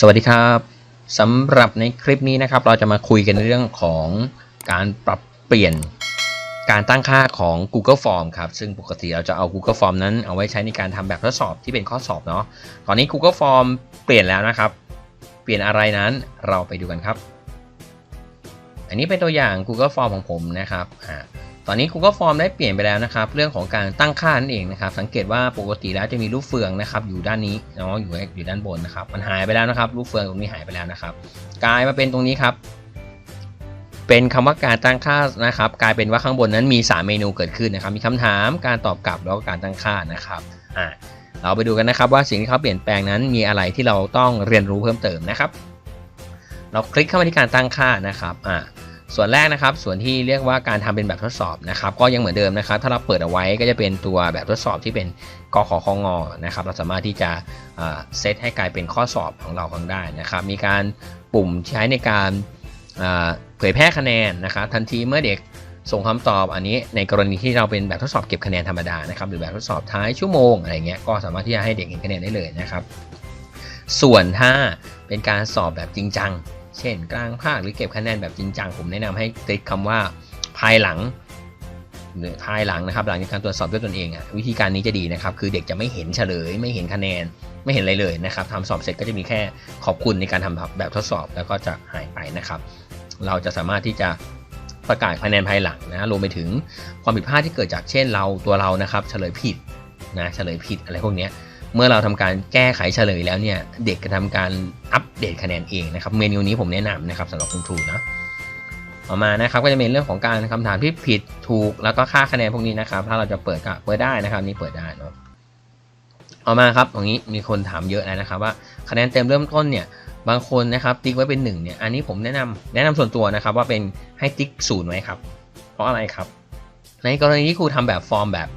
สวัสดีครับสำหรับในคลิปนี้นะครับ เราจะมาคุยกันเรื่องของการปรับเปลี่ยนการตั้งค่าของ Google Form ครับ ซึ่งปกติเราจะเอา Google Form นั้นเอาไว้ใช้ในการทำแบบทดสอบที่เป็นข้อสอบเนาะตอนนี้ Google Form เปลี่ยนแล้วนะครับ เปลี่ยนอะไรนั้นเราไปดูกันครับ อันนี้เป็นตัวอย่าง Google Form ของผมนะครับอ่า ตอนนี้ Google Form ได้เปลี่ยนไปแล้วนะครับ เรื่องของการตั้งค่านั่นเองนะครับ สังเกตว่าปกติแล้วจะมีรูปเฟืองนะครับ อยู่ด้านนี้เนาะอยู่อยู่ด้านบนนะครับ มันหายไปแล้วนะครับ รูปเฟืองตรงนี้หายไปแล้วนะครับ กลายมาเป็นตรงนี้ครับ เป็นคำว่าการตั้งค่านะครับ กลายเป็นว่าข้างบนนั้นมี 3 เมนูเกิดขึ้นนะครับ มีคำถาม การตอบกลับ แล้วก็การตั้งค่านะครับ อ่า เราไปดูกันนะครับว่าสิ่งที่เขาเปลี่ยนแปลงนั้นมีอะไรที่เราต้องเรียนรู้เพิ่มเติมนะครับ เราคลิกเข้ามาที่การตั้งค่านะครับ อ่า ส่วนแรกนะครับ ส่วนที่เรียกว่าการทำเป็นแบบทดสอบนะครับ ก็ยังเหมือนเดิมนะครับ ถ้าเราเปิดเอาไว้ก็จะเป็นตัวแบบทดสอบที่เป็นกขคงนะครับ เราสามารถที่จะเซตให้กลายเป็นข้อสอบของเราของได้นะครับ มีการปุ่มใช้ในการเผยแพร่คะแนนนะครับทันทีเมื่อเด็กส่งคำตอบอันนี้ในกรณีที่เราเป็นแบบทดสอบเก็บคะแนนธรรมดานะครับหรือแบบทดสอบท้ายชั่วโมงอะไรเงี้ยก็สามารถที่จะให้เด็กเห็นคะแนนได้เลยนะครับ ส่วนถ้าเป็นการสอบแบบจริงจัง เช่นกลางภาคหรือเก็บคะแนนแบบจริงจัง ผมแนะนำให้คลิกคำว่าภายหลังหรือภายหลังนะครับ หลังจากการตรวจสอบด้วยตนเองอะวิธีการนี้จะดีนะครับ คือเด็กจะไม่เห็นเฉลย ไม่เห็นคะแนน ไม่เห็นอะไรเลยนะครับทำสอบเสร็จก็จะมีแค่ขอบคุณในการทำแบบทดสอบแล้วก็จะหายไปนะครับ เราจะสามารถที่จะประกาศคะแนนภายหลังนะรวมไปถึงความผิดพลาดที่เกิดจากเช่นเราตัวเรานะครับเฉลยผิดนะเฉลยผิดอะไรพวกนี้ เมื่อเราทำการแก้ไขเฉลยแล้วเนี่ย เด็กจะทำการอัปเดตคะแนนเองนะครับ เมนูนี้ผมแนะนำนะครับสำหรับคุณครูนะต่อมานะครับก็จะเป็นเรื่องของการคำถามที่ผิดถูกแล้วก็ค่าคะแนนพวกนี้นะครับ ถ้าเราจะเปิดก็เปิดได้นะครับ นี่เปิดได้เนาะต่อมาครับตรงนี้มีคนถามเยอะแล้วนะครับ ว่าคะแนนเต็มเริ่มต้นเนี่ยบางคนนะครับติ๊กไว้เป็น1เนี่ยอันนี้ผมแนะนำแนะนำส่วนตัวนะครับ ว่าเป็นให้ติ๊กศูนย์ไว้ครับ เพราะอะไรครับ ในกรณีที่ครูทำแบบฟอร์มแบบ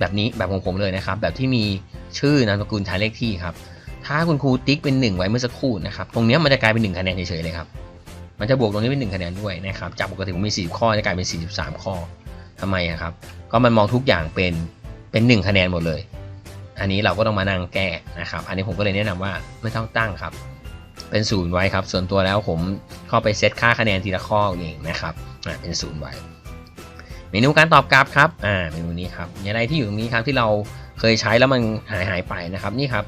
แบบนี้แบบของผมเลยนะครับ แบบที่มี ชื่อนามสกุลท้ายเลขที่ครับ ถ้าคุณครูติ๊กเป็น 1 ไว้เมื่อสักครู่นะครับ ตรงนี้มันจะกลายเป็น 1 คะแนนเฉยๆเลยครับ มันจะบวกตรงนี้เป็น 1 คะแนนด้วยนะครับ จากปกติผมมี 40 ข้อจะกลายเป็น 43 ข้อทำไมครับ ก็มันมองทุกอย่างเป็นเป็น 1 คะแนนหมดเลย อันนี้เราก็ต้องมานั่งแก้นะครับ อันนี้ผมก็เลยแนะนำว่าไม่ต้องตั้งครับ เป็นศูนย์ไว้ครับ ส่วนตัวแล้วผมเข้าไปเซตค่าคะแนนทีละข้อเองนะครับเป็นศูนย์ไว้ เมนูการตอบกลับครับ อ่า เมนูนี้ครับมีอะไรที่อยู่ตรงนี้ครับที่เราเคยใช้แล้วมันหายหายไปนะครับ นี่ครับ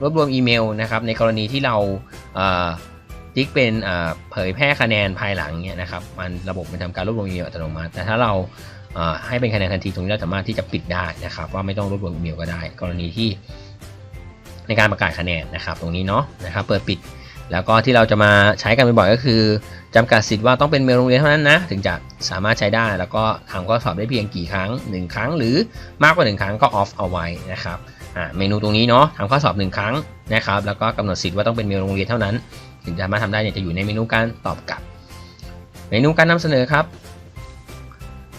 รวบรวมอีเมลนะครับ ในกรณีที่เราติ๊กเป็นเผยแพร่คะแนนภายหลังเนี่ยนะครับ มันระบบมันทำการรวบรวมอีเมลอัตโนมัติ แต่ถ้าเราให้เป็นคะแนนทันทีตรงนี้เราสามารถที่จะปิดได้นะครับ ว่าไม่ต้องรวบรวมอีเมลก็ได้ กรณีที่ในการประกาศคะแนนนะครับ ตรงนี้เนาะนะครับ เปิดปิด แล้วก็ที่เราจะมาใช้กันบ่อยๆก็คือจำกัดสิทธิ์ว่าต้องเป็นเมลโรงเรียนเท่านั้นนะ ถึงจะสามารถใช้ได้ แล้วก็ทำข้อสอบได้เพียงกี่ครั้ง 1 ครั้ง หรือมากกว่า 1 ครั้งก็ออฟเอาไว้นะครับเมนูตรงนี้เนาะทำข้อสอบ 1 ครั้งนะครับแล้วก็กำหนดสิทธิ์ว่าต้องเป็นเมลโรงเรียนเท่านั้น ถึงจะมารถทำได้เนี่ยจะอยู่ในเมนูการตอบกลับ เมนูการนำเสนอครับ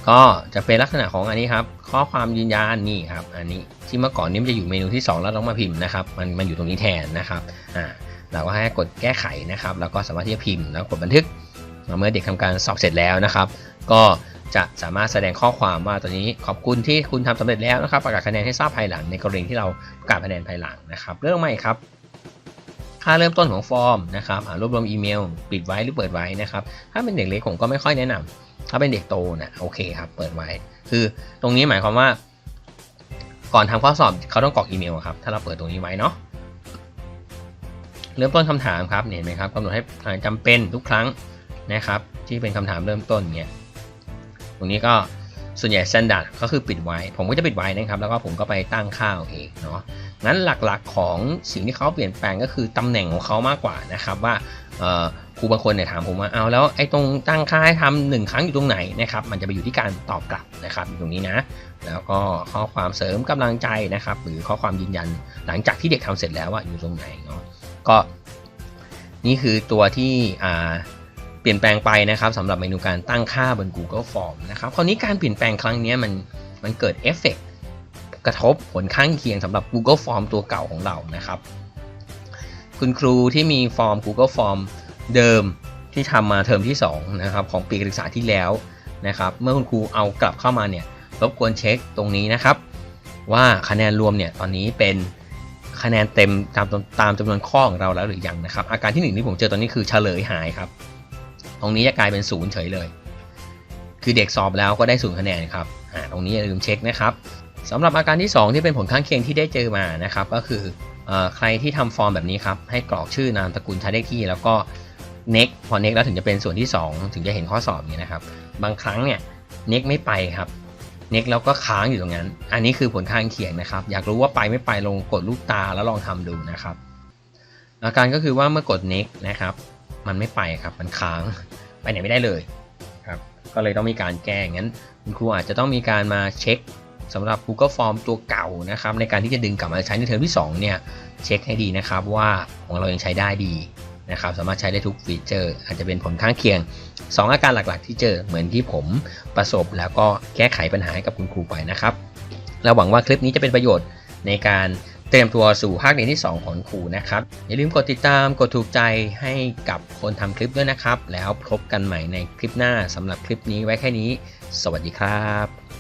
ก็จะเป็นลักษณะของอันนี้ครับข้อความยืนยันนี่ครับอันนี้ที่เมื่อก่อนนี้มันจะอยู่เมนูที่ 2 แล้วต้องมาพิมพ์นะครับมันมันอยู่ตรงนี้แทนนะครับอ่า เราก็ให้กดแก้ไขนะครับ แล้วก็สามารถที่จะพิมพ์แล้วกดบันทึก เมื่อเด็กทำการสอบเสร็จแล้วนะครับ ก็จะสามารถแสดงข้อความว่าตอนนี้ขอบคุณที่คุณทำสำเร็จแล้วนะครับ ประกาศคะแนนให้ทราบภายหลังในกรณีที่เราประกาศคะแนนภายหลังนะครับ เรื่องใหม่ครับค่าเริ่มต้นของฟอร์มนะครับรวบรวมอีเมล ปิดไว้หรือเปิดไว้นะครับ ถ้าเป็นเด็กเล็กผมก็ไม่ค่อยแนะนำถ้าเป็นเด็กโตนะโอเคครับ เปิดไว้ คือตรงนี้หมายความว่า ก่อนทำข้อสอบเขาต้องกรอกอีเมลครับ ถ้าเราเปิดตรงนี้ไว้เนาะ เริ่มต้นคำถามครับเห็นไหมครับกำหนดให้จำเป็นทุกครั้งนะครับ ที่เป็นคำถามเริ่มต้นเนี่ยตรงนี้ก็ส่วนใหญ่ standard ก็คือปิดไว้ ผมก็จะปิดไว้นะครับ แล้วก็ผมก็ไปตั้งค่าเองเนาะงั้นหลักๆของสิ่งที่เขาเปลี่ยนแปลงก็คือตำแหน่งของเขามากกว่านะครับว่าครูบางคนเนี่ยถามผมว่าเอาแล้วไอ้ตรงตั้งค่าให้ทำหนึ่งครั้งอยู่ตรงไหนนะครับ มันจะไปอยู่ที่การตอบกลับนะครับตรงนี้นะ แล้วก็ข้อความเสริมกำลังใจนะครับ หรือข้อความยืนยันหลังจากที่เด็กทำเสร็จแล้วว่าอยู่ตรงไหนเนาะ ก็ นี่คือตัวที่เปลี่ยนแปลงไปนะครับสำหรับเมนูการตั้งค่าบน Google Form นะครับคราวนี้การเปลี่ยนแปลงครั้งนี้มันมันเกิดเอฟเฟกกระทบผลข้างเคียงสำหรับ Google Form ตัวเก่าของเรานะครับ คุณครูที่มีฟอร์ม Google Form เดิมที่ทำมาเทอมที่2นะครับของปีการศึกษาที่แล้วนะครับเมื่อคุณครูเอากลับเข้ามาเนี่ยรบกวนเช็คตรงนี้นะครับ ว่าคะแนนรวมเนี่ยตอนนี้เป็น คะแนนเต็มตามตามจำนวนข้อของเราแล้วหรือยังนะครับ อาการที่หนึ่งที่ผมเจอตอนนี้คือเฉลยหายครับ ตรงนี้จะกลายเป็นศูนย์เฉยเลย คือเด็กสอบแล้วก็ได้ศูนย์คะแนนครับตรงนี้อย่าลืมเช็คนะครับสำหรับอาการที่ 2 ที่เป็นผลข้างเคียงที่ได้เจอมานะครับ ก็คือใครที่ทำฟอร์มแบบนี้ครับ ให้กรอกชื่อนามสกุลช้เลขที่ แล้วก็ next พอ next แล้วถึงจะเป็นส่วนที่ 2 ถึงจะเห็นข้อสอบนี่ยนะครับ บางครั้งเนี่ย next ไม่ไปครับ next แล้วก็ค้างอยู่ตรงนั้น อันนี้คือผลข้างเคียงนะครับ อยากรู้ว่าไปไม่ไปลงกดลูกตาแล้วลองทำดูนะครับ อาการก็คือว่าเมื่อกด next นะครับ มันไม่ไปครับ มันค้างไปไหนไม่ได้เลยครับ ก็เลยต้องมีการแก้งั้น คุณครูอาจจะต้องมีการมาเช็คสำหรับ Google Form ตัวเก่านะครับ ในการที่จะดึงกลับมาใช้ในเทอมที่ 2 เนี่ย เช็คให้ดีนะครับว่าของเรายังใช้ได้ดี นะครับสามารถใช้ได้ทุกฟีเจอร์ อาจจะเป็นผลข้างเคียง 2 อาการหลักๆ ที่เจอเหมือนที่ผมประสบ แล้วก็แก้ไขปัญหาให้กับคุณครูไปนะครับเราหวังว่าคลิปนี้จะเป็นประโยชน์ในการเตรียมตัวสู่ภาคเรียนที่ 2 ของครูนะครับ อย่าลืมกดติดตามกดถูกใจให้กับคนทำคลิปด้วยนะครับ แล้วพบกันใหม่ในคลิปหน้าสำหรับคลิปนี้ไว้แค่นี้ สวัสดีครับ